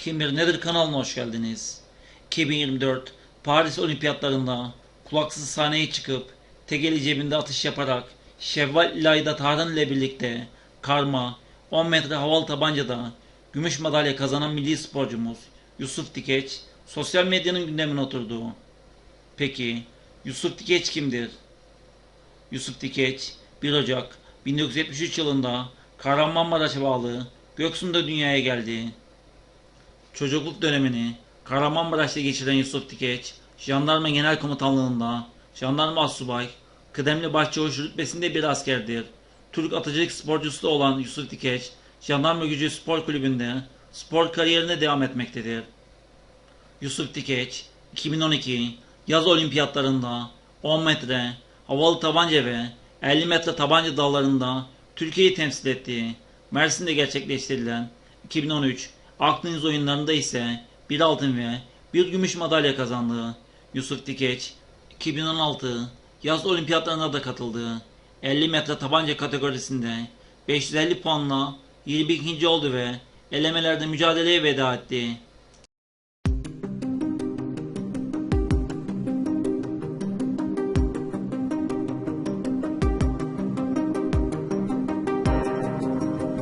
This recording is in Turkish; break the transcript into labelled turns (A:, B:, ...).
A: 2021 Nedir kanalına hoş geldiniz. 2024 Paris Olimpiyatlarında kulaksız sahneye çıkıp tegeli cebinde atış yaparak Şevval İlayda Tarhan ile birlikte karma 10 metre havalı tabancada gümüş madalya kazanan milli sporcumuz Yusuf Dikeç sosyal medyanın gündemine oturdu. Peki Yusuf Dikeç kimdir? Yusuf Dikeç 1 Ocak 1973 yılında Kahramanmaraş'a bağlı Göksu'nda dünyaya geldi. Çocukluk dönemini Kahramanmaraş'ta geçiren Yusuf Dikeç, Jandarma Genel Komutanlığı'nda Jandarma Asubay, kıdemli başçavuş rütbesinde bir askerdir. Türk atıcılık sporcusu da olan Yusuf Dikeç, Jandarma Gücü Spor Kulübü'nde spor kariyerine devam etmektedir. Yusuf Dikeç, 2012 yaz olimpiyatlarında 10 metre havalı tabanca ve 50 metre tabanca dallarında Türkiye'yi temsil etti. Mersin'de gerçekleştirilen 2013 Akdeniz oyunlarında ise bir altın ve bir gümüş madalya kazandı. Yusuf Dikeç 2016 yaz olimpiyatlarına da katıldı. 50 metre tabanca kategorisinde 550 puanla 22. oldu ve elemelerde mücadeleye veda etti.